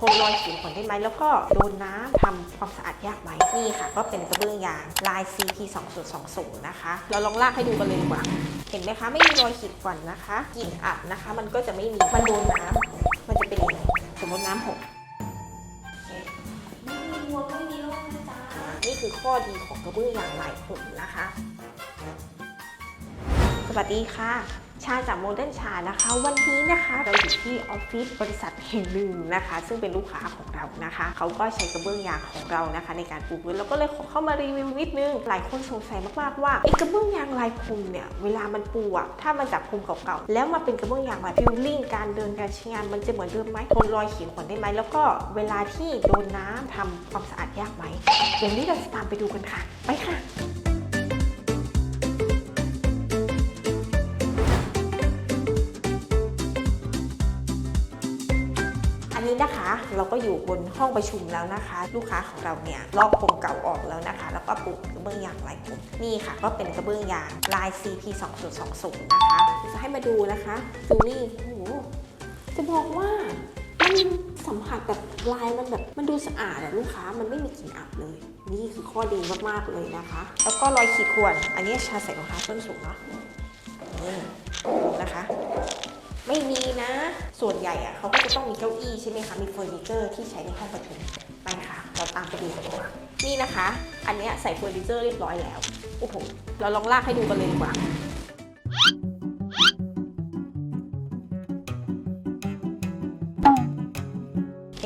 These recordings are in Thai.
ทนรอยขีดข่วนได้ไหมแล้วก็โดนน้ำทำความสะอาดยากไหมนี่ค่ะ ก็เป็นกระเบื้องยางลาย CP 2020นะคะ เราลองลากให้ดูกันเลยดีกว่า เห็นไหมคะ ไม่มีรอยขีดข่วนนะคะกลิ่นอับนะคะ มันก็จะไม่มีมันโดนน้ำมันจะเป็นยังสมมติน้ำหกไม่มีวัวไม่มีโรคนะจ๊ะนี่คือข้อดีของกระเบื้องยางลายผมนนะคะ วัสดีค่ะ ชาจากโมเดิร์นชานะคะ วันนี้นะคะเราอยู่ที่ออฟฟิศบริษัทแห่งหนึ่งนะคะ ซึ่งเป็นลูกค้าของเรานะคะ เขาก็ใช้กระเบื้องยางของเรานะคะ ในการปูพื้นแล้วก็เลยขอเข้ามารีวิวนิดนึง หลายคนสงสัยมากๆว่าไอ้กระเบื้องยางลายพรมเนี่ยเวลามันปูอะถ้ามันจากพรมเก่าๆแล้วมาเป็นกระเบื้องยางลายฟิลลิ่งการเดินการใช้งานมันจะเหมือนเดิมไหมทนรอยขีดข่วนได้ไหมแล้วก็เวลาที่โดนน้ำทำความสะอาดยากไหมเดี๋ยวนี้เราจะตามไปดูกันค่ะ ไปค่ะ นี้นะคะ เราก็อยู่บนห้องประชุมแล้วนะคะ ลูกค้าของเราเนี่ยลอกพรมเก่าออกแล้วนะคะ แล้วก็ปลูกกระเบื้องยางลายพรมนี่ค่ะ ก็เป็นกระเบื้องยางลาย CP 2020นะคะจะให้มาดูนะคะดูนี่โอ้โหจะบอกว่ามันสัมผัสแบบลายมันแบบมันดูสะอาดอะลูกค้ามันไม่มีกลิ่นอับเลย นี่คือข้อดีมากๆเลยนะคะ แล้วก็รอยขีดข่วน อันนี้ชาใส่รองเท้าส้นสูงเนาะนี่นะคะ ไม่มีนะ ส่วนใหญ่อะเขาก็จะต้องมีเก้าอี้ใช่ไหมคะ มีเฟอร์นิเจอร์ที่ใช้ในห้องประชุมไปค่ะ เราตามไปดูกันดีกว่านี่นะคะ อันเนี้ยใส่เฟอร์นิเจอร์เรียบร้อยแล้ว โอ้โห เราลองลากให้ดูกันเลยดีกว่า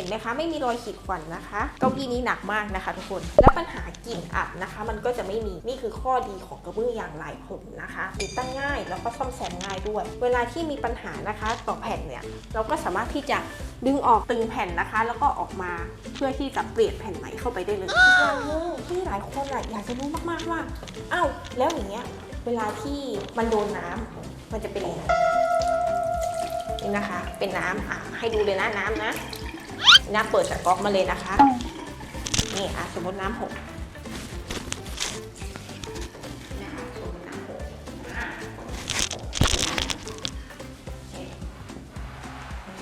ไหมคะ ไม่มีรอยขีดข่วนนะคะ เก้าอี้นี้หนักมากนะคะ ทุกคน แล้วปัญหากลิ่นอับนะคะ มันก็จะไม่มี นี่คือข้อดีของกระเบื้องยางลายผมนะคะติดตั้งง่ายแล้วก็ซ่อมแซมง่ายด้วย เวลาที่มีปัญหานะคะต่อแผ่นเนี่ย เราก็สามารถที่จะดึงออกตึงแผ่นนะคะ แล้วก็ออกมาเพื่อที่จะเปลี่ยนแผ่นใหม่เข้าไปได้เลยอีกอย่างนึงที่หลายคนอะอยากจะรู้มากๆว่าอ้าวแล้วอย่างเงี้ยเวลาที่มันโดนน้ำมันจะเป็นยังไงนี่นะคะ เป็นน้ำอะให้ดูเลยนะน้ำนะ น้าเปิดจากก๊อกมาเลยนะคะ นี่อะสมมติน้ำหกนะคะสม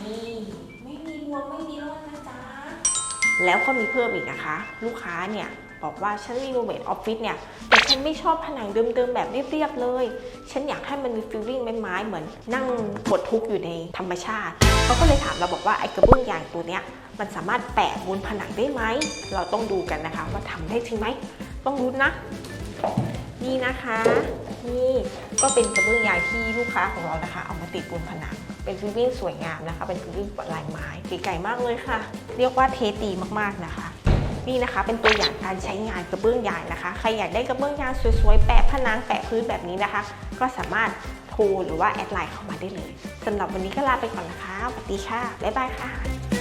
นี่ไม่มีบวไม่มีร่นนะจ๊ะแล้วก็มีเพิ่มอีกนะคะ ลูกค้าเนี่ย บอกว่าฉันรีโนเวทออฟฟิศเนี่ยแต่ฉันไม่ชอบผนังเดิมๆแบบเรียบๆเลย ฉันอยากให้มันมีฟิลลิ่งไม้ๆเหมือนนั่งปดทุกข์อยู่ในธรรมชาติเขาก็เลยถามเราบอกว่าไอ้กระเบื้องยางตัวเนี้ยมันสามารถแปะบนผนังได้ไหม เราต้องดูกันนะคะ ว่าทำได้จริงไหม ต้องรู้นนะ นี่นะคะ นี่ก็เป็นกระเบื้องยางที่ลูกค้าของเรานะคะ เอามาติดบนผนัง เป็นฟิลลิ่งสวยงามนะคะ เป็นฟิลลิ่งลายไม้เก๋ๆมากเลยค่ะ เรียกว่าเทสดีมากๆนะคะ นี่นะคะ เป็นตัวอย่างการใช้งานกระเบื้องยางนะคะ ใครอยากได้กระเบื้องยางสวยๆ แปะผนังแปะพื้นแบบนี้นะคะ ก็สามารถโทรหรือว่าแอดไลน์เข้ามาได้เลยสำหรับวันนี้ก็ลาไปก่อนนะคะสวัสดีค่ะบ๊ายบายค่ะ